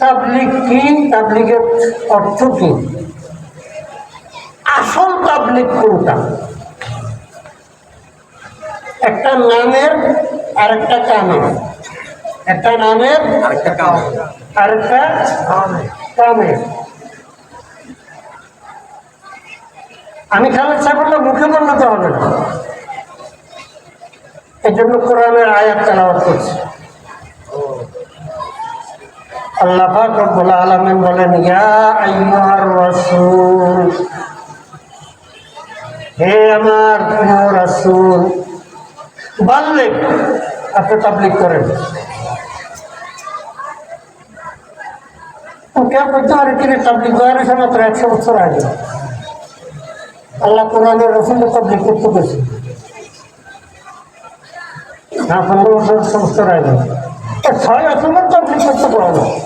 তাবলিগ কি? তাবলিগের অর্থ কি? আসল তাবলিগ কোনটা? একটা নামের আর একটা কামের একটা নামের আরেকটা আর একটা কামের আমি খালেদ সাহেব বললে মুখে বললে তো হবে না। এই জন্য কোরআনের আয়াত তেলাওয়াত করছি। আল্লাহ পাক রব্বুল আলামিন বলেন, ইয়া আইয়ুহার রাসূল, হে আমার প্রিয় রাসূল, বাল্লিক, আপনি তাবলিগ করেন। কেউ করতে পারে তিনি তাবলিগ করার সময় মাত্র একশো বছর আগে। আল্লাহ কোরআনের রসুল তাবলিগ করতে গেছে। না, পনেরো বছর সমস্ত আগে। ছয় বছর তাবলিগ করতে পারো না। বুঝলেন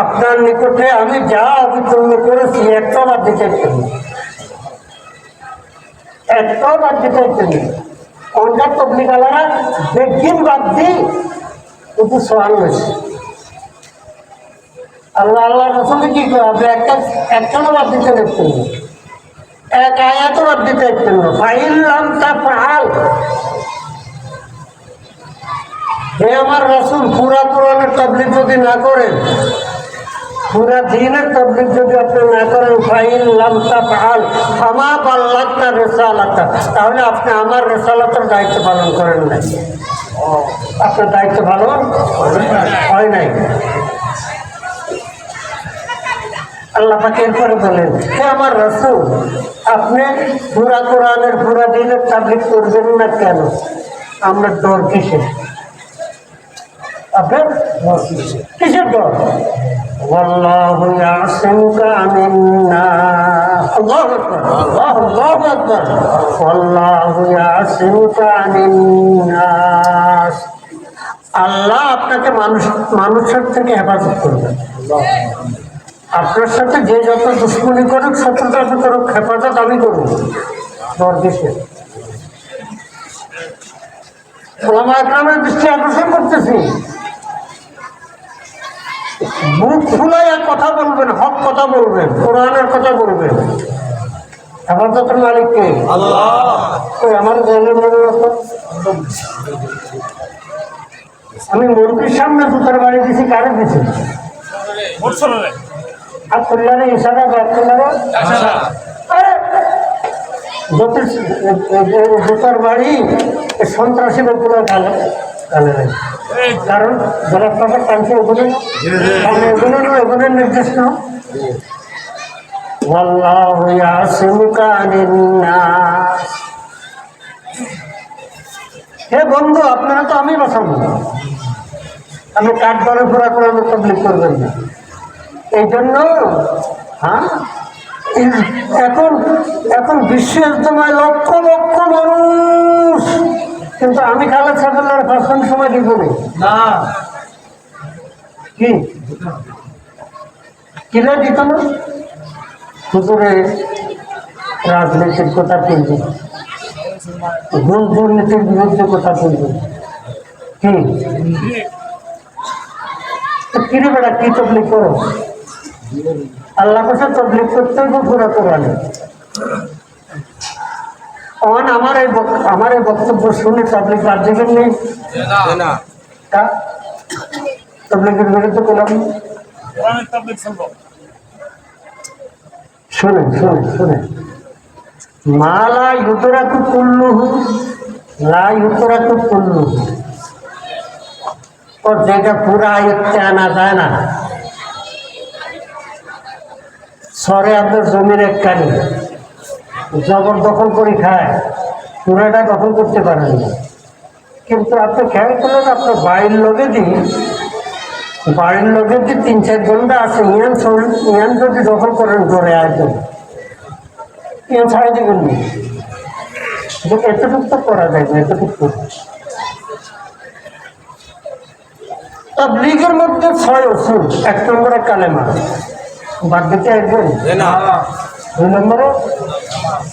আপনার নিকটে আমি যা অবিচন্ন করেছি একটাও বাদ দিতে একটাও বাদ দিতে তবলিগ আলারা বেগিন বাদ দিই কিন্তু সোয়াল হয়েছে আল্লাহ আল্লাহ রসুলকে কি করে আপনি একটা একটাও বাদ দিতে দেখতেন এক আয়াতও বাদ দিতে দেখতেন না ফাইলাম তা হে আমার রসুল, পুরা কোরআনের তবলিগ যদি না করেন, পুরা দিনের তবলিগ যদি আপনি না করেন ফাইল লামতা পাহাল আমা পাল্লাতা রেসালাতা, তাহলে আপনি আমার রেসালাতের দায়িত্ব পালন করেন নাই। আপনার দায়িত্ব পালন হয় নাই। আল্লাহ পাকে এরপরে বলেন, হে আমার রসুল, আপনি পুরা কোরআনের, পুরা দিনের তাবলিগ করবেন না কেন? আমরা ডর কিসের? আপনার কিসের ডর والله يعصمك عن الناس الله أكبر الله الله أكبر والله يعصمك عن الناس আল্লাহ আপনাকে মানুষ মানুষের থেকে হেফাজত করবে আপনার সাথে যে যত দুশ্মনী করুক শত্রুতা করুক হেফাজত আমি করব ডর কিসের ওলামা একরামের দৃষ্টি আকর্ষণ করতেছি মুখ ফুলাইয়া কথা বলবেন হক কথা বলবেন কোরআনের কথা বলবেন। হেফাজতের মালিককে ওই আমার জলের মনে আমি মন্ত্রীর সামনে দুটার বাড়ি দিছি কারে দিছি? আর কল্যাণে ইশারা বা কল্যাণে? জুতার বাড়ি সন্ত্রাসীর উপরে কালে কালে নেই কারণ যারা টাকা টানছে ওগুলো কারণ ওগুলো না ওগুলোর নির্দেশ না والله يعصمك عن الناس হে বন্ধু আপনারা তো আমি বাঁচাবো আমি কাঠ বারে পুরা করে তবলিক করবেন না এই জন্য হ্যাঁ এই- এখন এখন বিশ্ব ইজতেমায় লক্ষ লক্ষ মানুষ কিন্তু আমি খালেদ সাদুল্লার ভাষণ সময় দিব না। কি? কিনে দিত না হুজুরে রাজনীতির কথা তুলবে ঘুষ দুর্নীতির বিরুদ্ধে কথা তুলবে কি? তো কিনে বেড়া কি তবলিক করো? আল্লাহ কাছে তবলিক করতে হবে পুরো কোরআনে। অন আমার এই আমার এই বক্তব্য শুনে বাদ দেবেন নেই তা তবলিকের বিরুদ্ধে করলাম শোনেন শোনেন শোনেন মালা ইউতরাকু কুল্লুহু লা ইউতরাকু কুল্লুহু। যেটা আয়ত্তে আনা যায় না। সরে আপনার জমির এক কানি জবরদখল করে খায়? পুরাটা দখল করতে পারেন? না কিন্তু আপনি খেয়াল করলেন আপনার বাইরের লোকে দিন বাড়ির লোকের যে তিন চার ঘণ্টা আছে? ইয়ান ইয়ান যদি দখল করেন ঘরে একদম ইয়ান ছাড়া দেবেন না যে এতটুকু তো করা যায় না এতটুকু তাবলিগের মধ্যে ছয় ওষুধ এক নম্বরে কালেমা। বাদ দিতে একজন। দুই নম্বরে?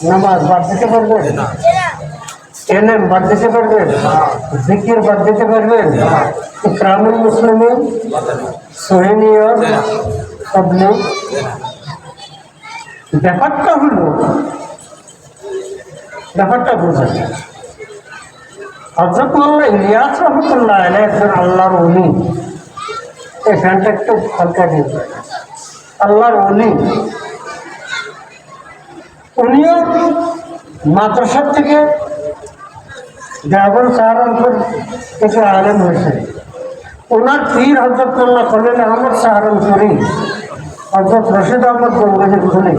নামাজ বাদ দিতে পারবেন এলেম বাদ দিতে পারবেন জিকির বাদ দিতে পারবেন ইকরামুল মুসলিমিন সোহেনিয়র তাবলিগ। ব্যাপারটা হলো ব্যাপারটা বোঝা হজরত মোল্লা ইলিয়াস রহমতুল্লাহ আলাই একজন আল্লাহর অলি এই ফ্যানটা একটু হালকা দিন আল্লাহর অলি উনিও মাদ্রাসার থেকে দেওয়ান সাহারানপুর থেকে আলেম হয়েছে। ওনার পীর হজরত মোল্লা খলিল আহমদ সাহারানপুরি হজরত রশিদ আহমদ গঙ্গাজের খুলে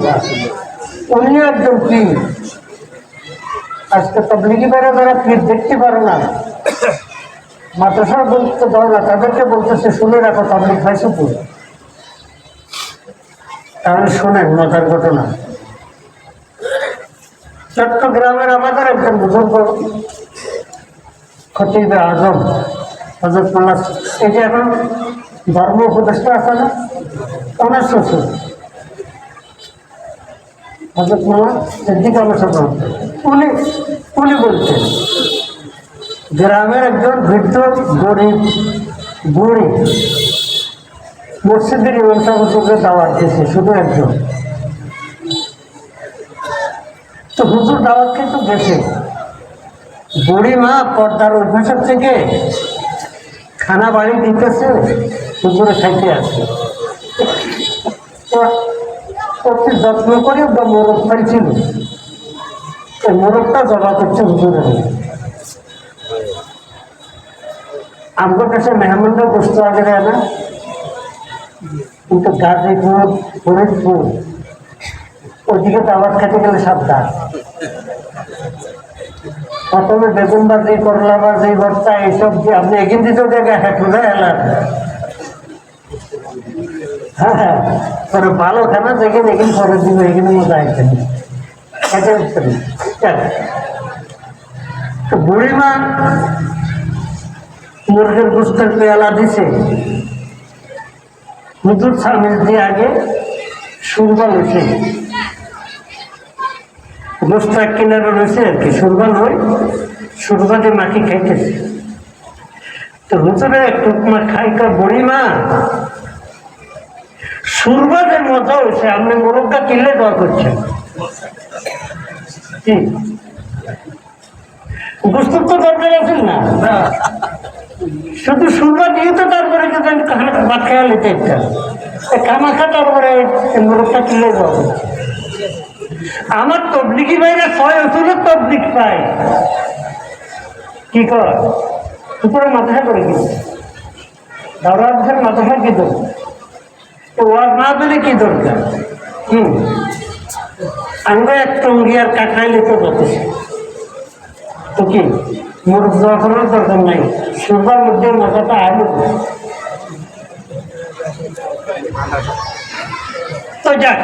উনিও একজন পীর। আজকে তবলিগি বেড়ে যারা পীর দেখতে পারে না মাদ্রাসা বলতে দাও না, তাদেরকে বলতেছে, শুনে রাখো তবলিগ খাইছো তো তাহলে শোনেন মজার ঘটনা। চট্টগ্রামের আমাদের একজন বুজুর্গ খতিবে আজম হজরত মোল্লা এই যে এখন ধর্ম উপদেষ্টা আছে না ওনার শ্বশুর। হজরত মোল্লা সিদ্দিক সাহেব উনি উনি বলছেন, গ্রামের একজন বৃদ্ধ গরিব বুড়ি মসজিদের ইমাম সাহেবকে দাওয়াত দিয়েছে, শুধু একজন। তো হুজুর দাওয়াত কিন্তু গেছে। বুড়ি মা পর্দার অভ্যাসের থেকে খানা বাড়ি দিতেছে, হুজুরে খাইতে আসে তো অতি যত্ন করে ওটা মোরগ পাইছিল। মোরগটা জমা করছে হুজুরের আমার কাছে মেহমানরা বসতে আগে না। কিন্তু গাজীপুর, ফরিদপুর ওইদিকে দাওয়াত খেতে গেলে সাবধান। প্রথমে বেগুন বাজি করলা বাজি ভর্তা, এইসব যে আপনি এগিন দিতে জায়গায় হেঁটুলে এলাম হ্যাঁ হ্যাঁ পরে ভালো খানা যেখানে এখানে পরে দিন এখানে মজা আসছে এটা না। চল। তো বুড়িমা মুরগের গুস্তের পেয়ালা দিছে। হুজুর সামিল দিয়ে আগে সুরবাল উঠে এক কিনারে রয়েছে আর কি সুরবাল হই সুরবাদে মাটি খাইতেছে। তো হুজুরে একটু মা খাইকা বুড়িমা। সুরবাদের মজা হয়েছে আপনি মোরগটা কিনলে দোয়া করছেন। কি? গোস্ত তো দরকার আছে না? শুধু সুরবা দিয়ে তো তারপরে ভাত খেয়ে নিতে ইচ্ছা কামাখা তারপরে মোরগটা কিনলে দোয়া করছে। আমার তবলিগি বাইরে ছয় ওষুধের তবলিগ পায় কি কর? উপরে মাথা করে কি দাওরা অফিসের মাথা কি দরকার তো ওয়াজ না দিলে কি দরকার? হুম। আমরা এক টঙ্গি আর কাঠাইলে তো যথেষ্ট তো কি? মোর যখনের দরকার নাই। সুরবার মধ্যে মজাটা আলো তো যাক।